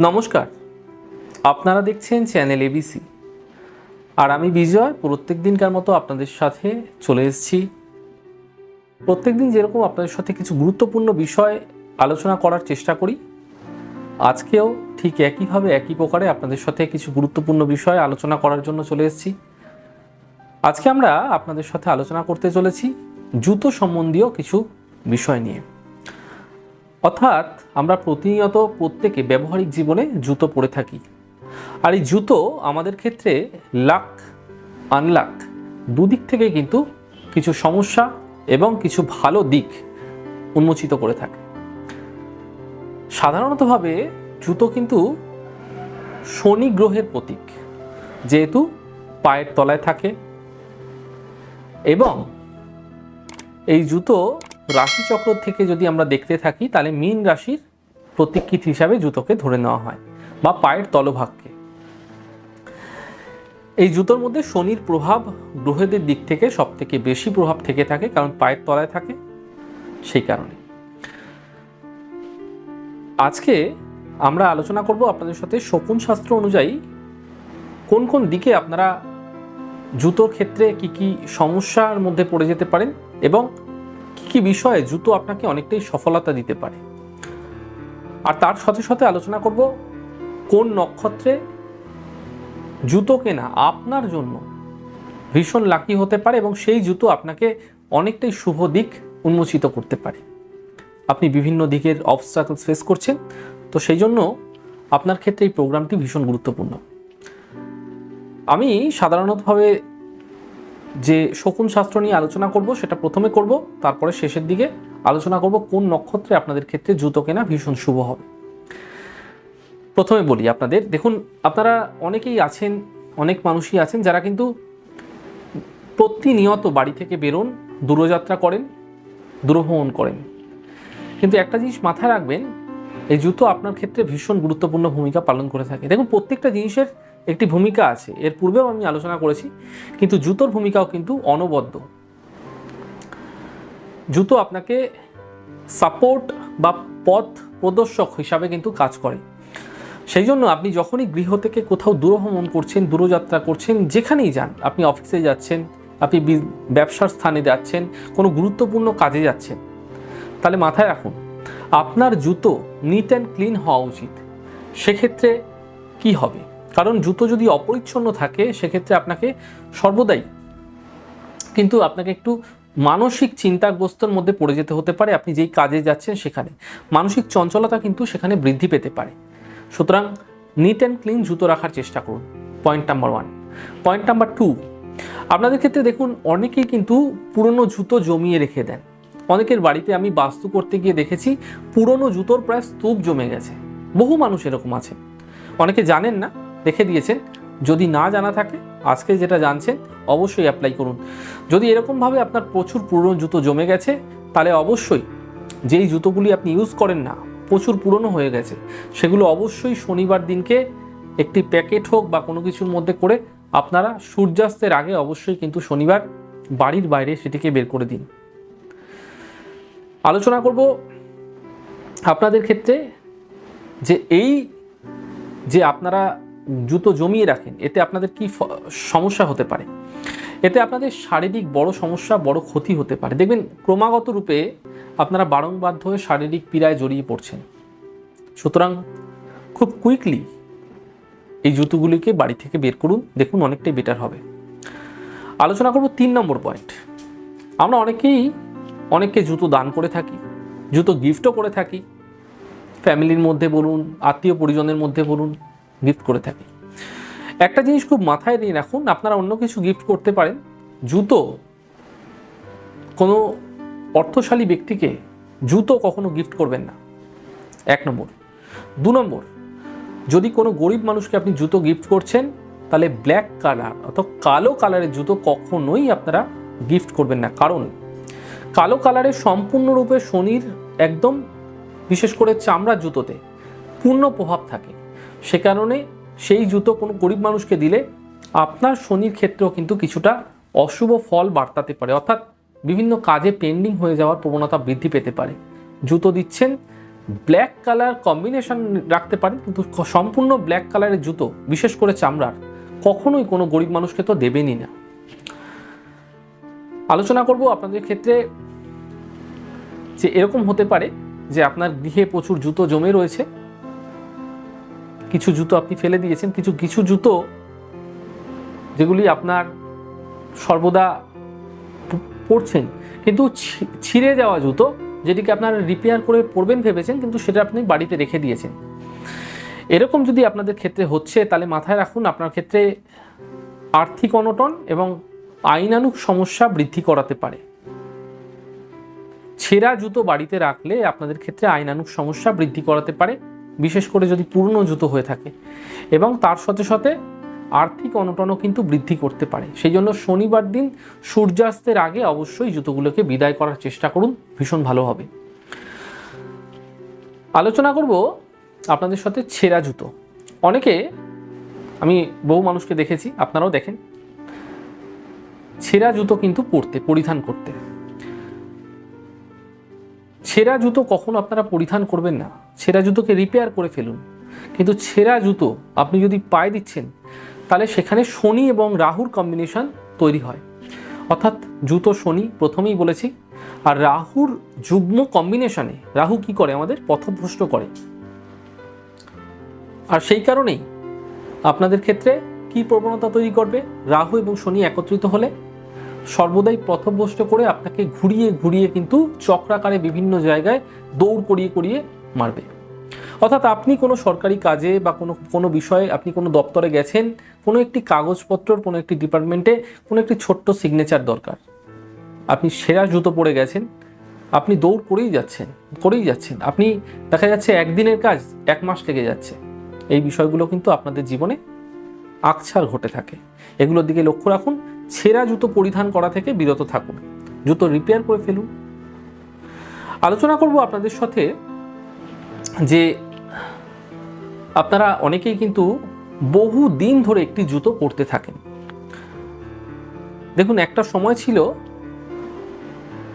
নমস্কার। আপনারা দেখছেন চ্যানেল এবিসি আর আমি বিজয়, প্রত্যেক দিনকার মতো আপনাদের সাথে চলে এসেছি। প্রত্যেক দিন যেরকম আপনাদের সাথে কিছু গুরুত্বপূর্ণ বিষয় আলোচনা করার চেষ্টা করি, আজকেও ঠিক একইভাবে একই প্রকারে আপনাদের সাথে কিছু গুরুত্বপূর্ণ বিষয় আলোচনা করার জন্য চলে এসেছি। আজকে আমরা আপনাদের সাথে আলোচনা করতে চলেছি জুতো সম্বন্ধীয় কিছু বিষয় নিয়ে। অর্থাৎ আমরা প্রতিনিয়ত প্রত্যেকে ব্যবহারিক জীবনে জুতো পরে থাকি। আর এই জুতো আমাদের ক্ষেত্রে লাক, আনলাক দুদিক থেকে কিন্তু কিছু সমস্যা এবং কিছু ভালো দিক উন্মোচিত করে থাকে। সাধারণতভাবে জুতো কিন্তু শনি গ্রহের প্রতীক, যেহেতু পায়ের তলায় থাকে এবং এই জুতো রাশিচক্র থেকে যদি আমরা দেখতে থাকি, তাহলে মীন রাশির প্রতীকীত হিসাবে জুতোকে ধরে নেওয়া হয়, বা পায়ের তলভাগকে। এই জুতোর মধ্যে শনির প্রভাব গ্রহেদের দিক থেকে সব থেকে বেশি প্রভাব থেকে থাকে, কারণ পায়ের তলায় থাকে সেই কারণে। আজকে আমরা আলোচনা করব আপনাদের সাথে শকুন শাস্ত্র অনুযায়ী কোন কোন দিকে আপনারা জুতোর ক্ষেত্রে কি কি সমস্যার মধ্যে পড়ে যেতে পারেন, এবং কি কি বিষয়ে জুতো আপনাকে অনেকটাই সফলতা দিতে পারে? আর তার সাথে সাথে আলোচনা করব কোন নক্ষত্রে জুতো কেনা আপনার জন্য ভীষণ লাকি হতে পারে এবং সেই জুতো আপনাকে অনেকটাই শুভ দিক উন্মোচিত করতে পারে। আপনি বিভিন্ন দিকের অবস্ট্রাকলস ফেস করছেন, তো সেই জন্য আপনার ক্ষেত্রে এই প্রোগ্রামটি ভীষণ গুরুত্বপূর্ণ। আমি সাধারণতভাবে যে শকুন শাস্ত্র নিয়ে আলোচনা করব, সেটা প্রথমে করব, তারপরে শেষের দিকে আলোচনা করব কোন নক্ষত্রে আপনাদের ক্ষেত্রে জুতো কেনা ভীষণ শুভ হবে। প্রথমে বলি আপনাদের, দেখুন, আপনারা অনেকেই আছেন, অনেক মানুষই আছেন যারা কিন্তু প্রতিনিয়ত বাড়ি থেকে বেরোন, দূরযাত্রা করেন, দূরভ্রমণ করেন। কিন্তু একটা জিনিস মাথায় রাখবেন, এই জুতো আপনার ক্ষেত্রে ভীষণ গুরুত্বপূর্ণ ভূমিকা পালন করে থাকে। দেখুন, প্রত্যেকটা জিনিসের একটি ভূমিকা আছে। এর পূর্বেও আমি আলোচনা করেছি, কিন্তু জুতোর ভূমিকাও কিন্তু অনবদ্য। জুতো আপনাকে সাপোর্ট বা পথ প্রদর্শক হিসাবে কিন্তু কাজ করে। সেই জন্য আপনি যখনই গৃহ থেকে কোথাও দূরভ্রমণ করছেন, দূরযাত্রা করছেন, যেখানেই যান, আপনি অফিসে যাচ্ছেন, আপনি ব্যবসার স্থানে যাচ্ছেন, কোনো গুরুত্বপূর্ণ কাজে যাচ্ছেন, তাহলে মাথায় রাখুন, আপনার জুতো নিট অ্যান্ড ক্লিন হওয়া উচিত। সেক্ষেত্রে কি হবে? কারণ জুতো যদি অপরিচ্ছন্ন থাকে, সেক্ষেত্রে আপনাকে সর্বদাই কিন্তু আপনাকে একটু মানসিক চিন্তাগ্রস্তর মধ্যে পড়ে যেতে হতে পারে। আপনি যেই কাজে যাচ্ছেন সেখানে। মানসিক চঞ্চলতা কিন্তু সেখানে বৃদ্ধি পেতে পারে। সুতরাং নিট অ্যান্ড ক্লিন জুতো রাখার চেষ্টা করুন। Point number one point number two আপনাদের ক্ষেত্রে দেখুন, অনেকেই কিন্তু পুরনো জুতো জমিয়ে রেখে দেন। অনেকের বাড়িতে আমি বাস্তু করতে গিয়ে দেখেছি, পুরনো জুতোর প্রায় স্তূপ জমে গেছে। বহু মানুষ এরকম আছে অনেকে জানেন না রেখে দিয়েছেন। যদি না জানা থাকে, আজকে যেটা জানছেন, অবশ্যই অ্যাপ্লাই করুন। যদি এরকমভাবে আপনার প্রচুর পুরনো জুতো জমে গেছে, তাহলে অবশ্যই যেই জুতোগুলি আপনি ইউজ করেন না, প্রচুর পুরনো হয়ে গেছে, সেগুলো অবশ্যই শনিবার দিনকে একটি প্যাকেট হোক বা কোনো কিছুর মধ্যে করে আপনারা সূর্যাস্তের আগে অবশ্যই কিন্তু শনিবার বাড়ির বাইরে সেটিকে বের করে দিন। আলোচনা করব আপনাদের ক্ষেত্রে যে এই যে আপনারা জুতো জমিয়ে রাখেন, এতে আপনাদের কি সমস্যা হতে পারে? এতে আপনাদের শারীরিক বড় সমস্যা, বড় ক্ষতি হতে পারে। দেখবেন, ক্রমাগত রূপে আপনারা বারংবার হয়ে শারীরিক পীড়ায় জড়িয়ে পড়ছেন। সুতরাং খুব কুইকলি এই জুতোগুলিকে বাড়ি থেকে বের করুন, দেখুন অনেকটাই বেটার হবে। আলোচনা করব তিন নম্বর পয়েন্ট আমরা অনেকেই, অনেককে জুতো দান করে থাকি, জুতো গিফটও করে থাকি। ফ্যামিলির মধ্যে বলুন, আত্মীয় পরিজনের মধ্যে বলুন গিফট করে থাকি। একটা জিনিস খুব মাথায় নিয়ে রাখুন, আপনারা অন্য কিছু গিফট করতে পারেন। জুতো কোনো অর্থশালী ব্যক্তিকে জুতো কখনো গিফট করবেন না। এক নম্বর। দু নম্বর, যদি কোনো গরিব মানুষকে আপনি জুতো গিফট করছেন, তাহলে ব্ল্যাক কালার অর্থাৎ কালো কালারের জুতো কখনোই আপনারা গিফট করবেন না। কারণ কালো কালারের সম্পূর্ণরূপে শনির একদম বিশেষ করে চামড়ার জুতোতে পূর্ণ প্রভাব থাকে। সে কারণে সেই জুতো কোনো গরিব মানুষকে দিলে আপনার শনির ক্ষেত্রেও কিন্তু কিছুটা অশুভ ফল বার্তাতে পারে। অর্থাৎ বিভিন্ন কাজে পেন্ডিং হয়ে যাওয়ার প্রবণতা বৃদ্ধি পেতে পারে। জুতো দিচ্ছেন ব্ল্যাক কালার কম্বিনেশন রাখতে পারেন, কিন্তু সম্পূর্ণ ব্ল্যাক কালারের জুতো, বিশেষ করে চামড়ার, কখনোই কোনো গরিব মানুষকে তো দেবেনই না। আলোচনা করব আপনাদের ক্ষেত্রে যে এরকম হতে পারে যে আপনার গৃহে প্রচুর জুতো জমে রয়েছে। কিছু জুতো আপনি ফেলে দিয়েছেন, কিছু কিছু জুতো যেগুলি আপনার সর্বদা পরছেন। কিন্তু ছিঁড়ে যাওয়া জুতো যেটিকে আপনার রিপেয়ার করে পরবেন ভেবেছেন, কিন্তু সেটা আপনি বাড়িতে রেখে দিয়েছেন। এরকম যদি আপনাদের ক্ষেত্রে হচ্ছে, তাহলে মাথায় রাখুন, আপনার ক্ষেত্রে আর্থিক অনটন এবং আইনানুক সমস্যা বৃদ্ধি করাতে পারে। ছেঁড়া জুতো বাড়িতে রাখলে আপনাদের ক্ষেত্রে আইনানুক সমস্যা বৃদ্ধি করাতে পারে। বিশেষ করে যদি পুরনো জুতো হয়ে থাকে। এবং তার সাথে সাথে আর্থিক অনটনও কিন্তু বৃদ্ধি করতে পারে। সেই জন্য শনিবার দিন সূর্যাস্তের আগে অবশ্যই জুতোগুলোকে বিদায় করার চেষ্টা করুন। ভীষণ ভালো হবে। আলোচনা করব আপনাদের সাথে ছেঁড়া জুতো। অনেকে, আমি বহু মানুষকে দেখেছি, আপনারাও দেখেন। ছেঁড়া জুতো কিন্তু পরতে, পরিধান করতে। ছেঁড়া জুতো কখনো আপনারা পরিধান করবেন না। ছেঁড়া জুতোকে রিপেয়ার করে ফেলুন। কিন্তু ছেঁড়া জুতো আপনি যদি পায়ে দিচ্ছেন, তাহলে সেখানে শনি এবং রাহুর কম্বিনেশন তৈরি হয়। অর্থাৎ জুতো শনি প্রথমেই বলেছি, আর রাহুর যুগ্ম কম্বিনেশনে রাহু কি করে আমাদের? পথভ্রষ্ট করে। আর সেই কারণেই আপনাদের ক্ষেত্রে কি প্রবণতা তৈরি করবে? রাহু এবং শনি একত্রিত হলে সর্বদাই পথভ্রষ্ট করে আপনাকে ঘুরিয়ে ঘুরিয়ে কিন্তু চক্রাকারে বিভিন্ন জায়গায় দৌড় করিয়ে করিয়ে মারবে। অর্থাৎ আপনি কোনো সরকারি কাজে বা কোনো কোনো বিষয়ে আপনি কোনো দপ্তরে গেছেন, কোনো একটি কাগজপত্রর কোনো একটি ডিপার্টমেন্টে কোনো একটি ছোট্ট সিগনেচার দরকার। আপনি সেরা জুতো পরে গেছেন, আপনি দৌড় করেই যাচ্ছেন করেই যাচ্ছেন। আপনি দেখা যাচ্ছে একদিনের কাজ, এক মাস লেগে যাচ্ছে। এই বিষয়গুলো কিন্তু আপনাদের জীবনে আকছার ঘটে থাকে। এগুলোর দিকে লক্ষ্য রাখুন ছেঁড়া জুতো পরিধান করা থেকে বিরত থাকুন। জুতো রিপেয়ার করে ফেলুন। আলোচনা করব আপনাদের সাথে যে আপনারা অনেকেই কিন্তু বহু দিন ধরে একটি জুতো পরতে থাকেন। দেখুন, একটা সময় ছিল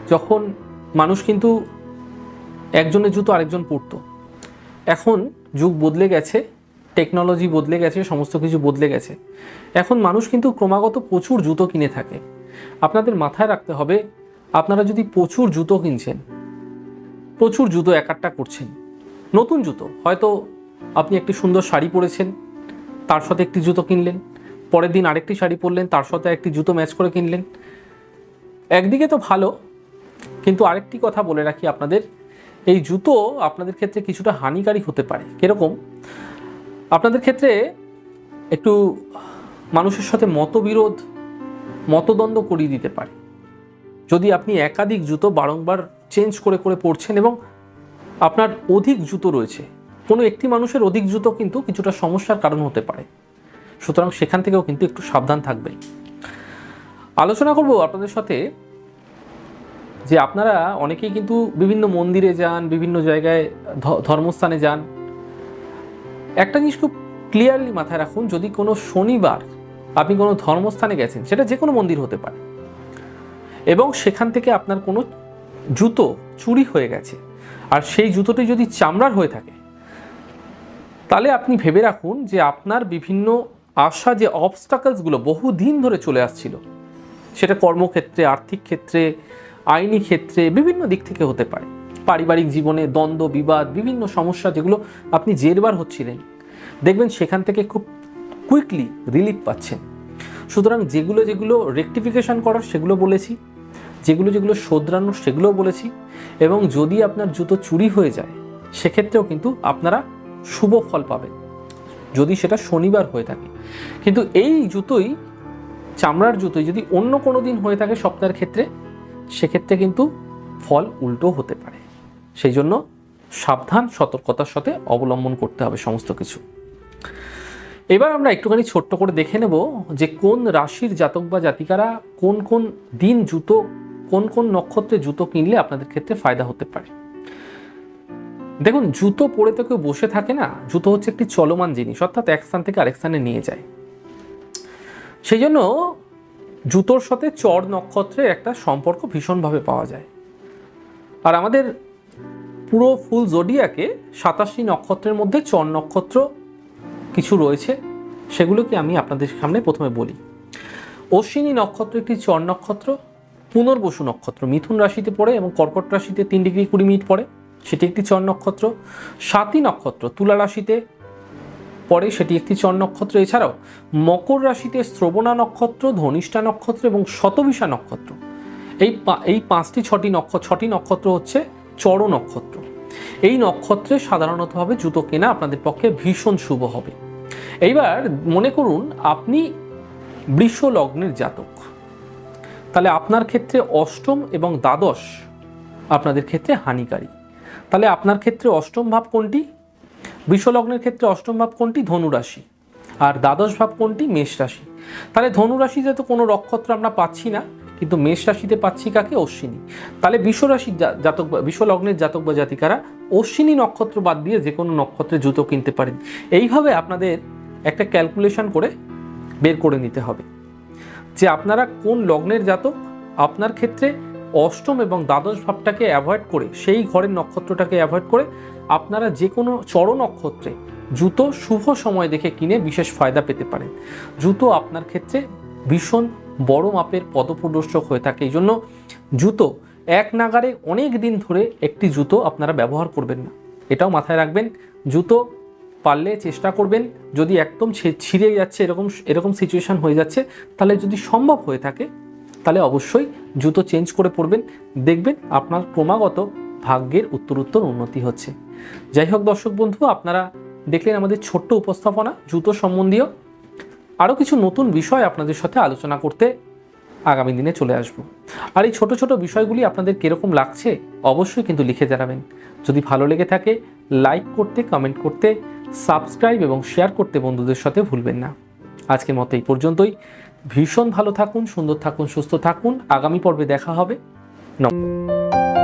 যখন মানুষ কিন্তু একজনের জুতো আরেকজন পরতো। এখন যুগ বদলে গেছে। টেকনোলজি বদলে গেছে, সমস্ত কিছু বদলে গেছে। এখন মানুষ কিন্তু ক্রমাগত প্রচুর জুতো কিনে থাকে। আপনাদের মাথায় রাখতে হবে, আপনারা যদি প্রচুর জুতো কিনছেন, প্রচুর জুতো এক একটা করছেন, নতুন জুতো, হয়তো আপনি একটি সুন্দর শাড়ি পরেছেন, তার সাথে একটি জুতো কিনলেন, পরের দিন আরেকটি শাড়ি পরলেন, তার সাথে একটি জুতো ম্যাচ করে কিনলেন। একদিকে তো ভালো, কিন্তু আরেকটি কথা বলে রাখি আপনাদের, এই জুতো আপনাদের ক্ষেত্রে কিছুটা হানিকারী হতে পারে। কীরকম? আপনাদের ক্ষেত্রে একটু মানুষের সাথে মতবিরোধ, মতদ্বন্দ্ব করিয়ে দিতে পারে। যদি আপনি একাধিক জুতো বারংবার চেঞ্জ করে করে পরছেন এবং আপনার অধিক জুতো রয়েছে, কোনো একটি মানুষের অধিক জুতো কিন্তু কিছুটা সমস্যার কারণ হতে পারে। সুতরাং সেখান থেকেও কিন্তু একটু সাবধান থাকবে আলোচনা করব আপনাদের সাথে যে আপনারা অনেকেই কিন্তু বিভিন্ন মন্দিরে যান, বিভিন্ন জায়গায় ধর্মস্থানে যান একটা জিনিস খুব ক্লিয়ারলি মাথায় রাখুন, যদি কোনো শনিবার আপনি কোনো ধর্মস্থানে গেছেন, সেটা যে কোনো মন্দির হতে পারে, এবং সেখান থেকে আপনার কোনো জুতো চুরি হয়ে গেছে, আর সেই জুতোটি যদি চামড়ার হয়ে থাকে, তাহলে আপনি ভেবে রাখুন যে আপনার বিভিন্ন আশা যে অবস্টাকলসগুলো বহুদিন ধরে চলে আসছিল, সেটা কর্মক্ষেত্রে, আর্থিক ক্ষেত্রে, আইনি ক্ষেত্রে, বিভিন্ন দিক থেকে হতে পারে। পারিবারিক জীবনে দ্বন্দ্ব, বিবাদ, বিভিন্ন সমস্যা যেগুলো আপনি জেরবার হচ্ছিলেন, দেখবেন সেখান থেকে খুব কুইকলি রিলিফ পাচ্ছেন। সুতরাং যেগুলো যেগুলো রেকটিফিকেশন করার সেগুলো বলেছি, যেগুলো যেগুলো শোধরানোর সেগুলোও বলেছি এবং যদি আপনার জুতো চুরি হয়ে যায়, সেক্ষেত্রেও কিন্তু আপনারা শুভ ফল পাবেন, যদি সেটা শনিবার হয়ে থাকে। কিন্তু এই জুতোই, চামড়ার জুতোই যদি অন্য কোনো দিন হয়ে থাকে সপ্তাহের ক্ষেত্রে, সেক্ষেত্রে কিন্তু ফল উল্টো হতে পারে। সেই জন্য সাবধান, সতর্কতার সাথে অবলম্বন করতে হবে সমস্ত কিছু। এবার আমরা একটুখানি ছোট্ট করে দেখে নেব যে কোন রাশির জাতক বা জাতিকারা কোন কোন দিন জুতো, কোন কোন নক্ষত্রে জুতো কিনলে আপনাদের ক্ষেত্রে ফায়দা হতে পারে। দেখুন, জুতো পরে তো কেউ বসে থাকে না, জুতো হচ্ছে একটি চলমান জিনিস, অর্থাৎ এক স্থান থেকে আরেক স্থানে নিয়ে যায়। সেই জন্য জুতোর সাথে চর নক্ষত্রের একটা সম্পর্ক ভীষণভাবে পাওয়া যায়। আর আমাদের পুরো ফুল জোডিয়াকে সাতাশটি নক্ষত্রের মধ্যে চর নক্ষত্র কিছু রয়েছে, সেগুলোকে আমি আপনাদের সামনে প্রথমে বলি। অশ্বিনী নক্ষত্র একটি চর নক্ষত্র, পুনর্বসু নক্ষত্র, মিথুন রাশিতে পড়ে এবং কর্কট রাশিতে তিন ডিগ্রি কুড়ি মিনিট পড়ে, সেটি একটি চর নক্ষত্র। সাতী নক্ষত্র, তুলা রাশিতে পরে সেটি একটি চর নক্ষত্র। এছাড়াও মকর রাশিতে শ্রবণা নক্ষত্র, ধনিষ্ঠা নক্ষত্র এবং শতবিশা নক্ষত্র। এই এই পাঁচটি, ছটি নক্ষ, ছটি নক্ষত্র হচ্ছে চর নক্ষত্র। এই নক্ষত্রে সাধারণতভাবে জুতো কেনা আপনাদের পক্ষে ভীষণ শুভ হবে। এইবার মনে করুন, আপনি বৃষ লগ্নের জাতক। তাহলে আপনার ক্ষেত্রে অষ্টম এবং দ্বাদশ আপনাদের ক্ষেত্রে হানিকারী। তাহলে আপনার ক্ষেত্রে অষ্টম ভাব কোনটি? বিশ্বলগ্নের ক্ষেত্রে অষ্টম ভাব কোনটি? ধনুরাশি। আর দ্বাদশ ভাব কোনটি? মেষ রাশি তাহলে ধনুরাশি যেহেতু কোনো নক্ষত্র আমরা পাচ্ছি না। কিন্তু মেষ রাশিতে পাচ্ছি কাকে? অশ্বিনী। তাহলে বিশ্বরাশির জাতক বা- বিশ্বলগ্নের জাতক বা জাতিকারা অশ্বিনী নক্ষত্র বাদ দিয়ে যে কোনো নক্ষত্রে জুতো কিনতে পারেন। এইভাবে আপনাদের একটা ক্যালকুলেশন করে বের করে নিতে হবে যে আপনারা কোন লগ্নের জাতক, আপনার ক্ষেত্রে অষ্টম এবং দ্বাদশ ভাবটাকে অ্যাভয়েড করে, সেই ঘরের নক্ষত্রটাকে অ্যাভয়েড করে আপনারা যে কোনো চর নক্ষত্রে জুতো শুভ সময় দেখে কিনে বিশেষ ফায়দা পেতে পারেন। জুতো আপনার ক্ষেত্রে ভীষণ বড় মাপের পদপ্রদর্শক হয়ে থাকে। এই জন্য জুতো এক নাগারে অনেক দিন ধরে একটি জুতো আপনারা ব্যবহার করবেন না। এটাও মাথায় রাখবেন, জুতো পারলে চেষ্টা করবেন, যদি একদম ছিঁড়ে যাচ্ছে, এরকম এরকম সিচুয়েশন হয়ে যাচ্ছে, তাহলে যদি সম্ভব হয়ে থাকে, তাহলে অবশ্যই জুতো চেঞ্জ করে পরবেন। দেখবেন আপনার ক্রমাগত ভাগ্যের উত্তরোত্তর উন্নতি হচ্ছে। যাই হোক দর্শক বন্ধু, আপনারা দেখলেন আমাদের ছোট্ট উপস্থাপনা, জুতো সম্বন্ধীয়। আরও কিছু নতুন বিষয় আপনাদের সাথে আলোচনা করতে আগামী দিনে চলে আসব। আর এই ছোট ছোট বিষয়গুলি আপনাদের কীরকম লাগছে অবশ্যই কিন্তু লিখে জানাবেন। যদি ভালো লেগে থাকে, লাইক করতে, কমেন্ট করতে, সাবস্ক্রাইব এবং শেয়ার করতে বন্ধুদের সাথে ভুলবেন না। আজকের মতো এই পর্যন্তই। ভীষণ ভালো থাকুন, সুন্দর থাকুন, সুস্থ থাকুন। আগামী পর্বে দেখা হবে। নমস্কার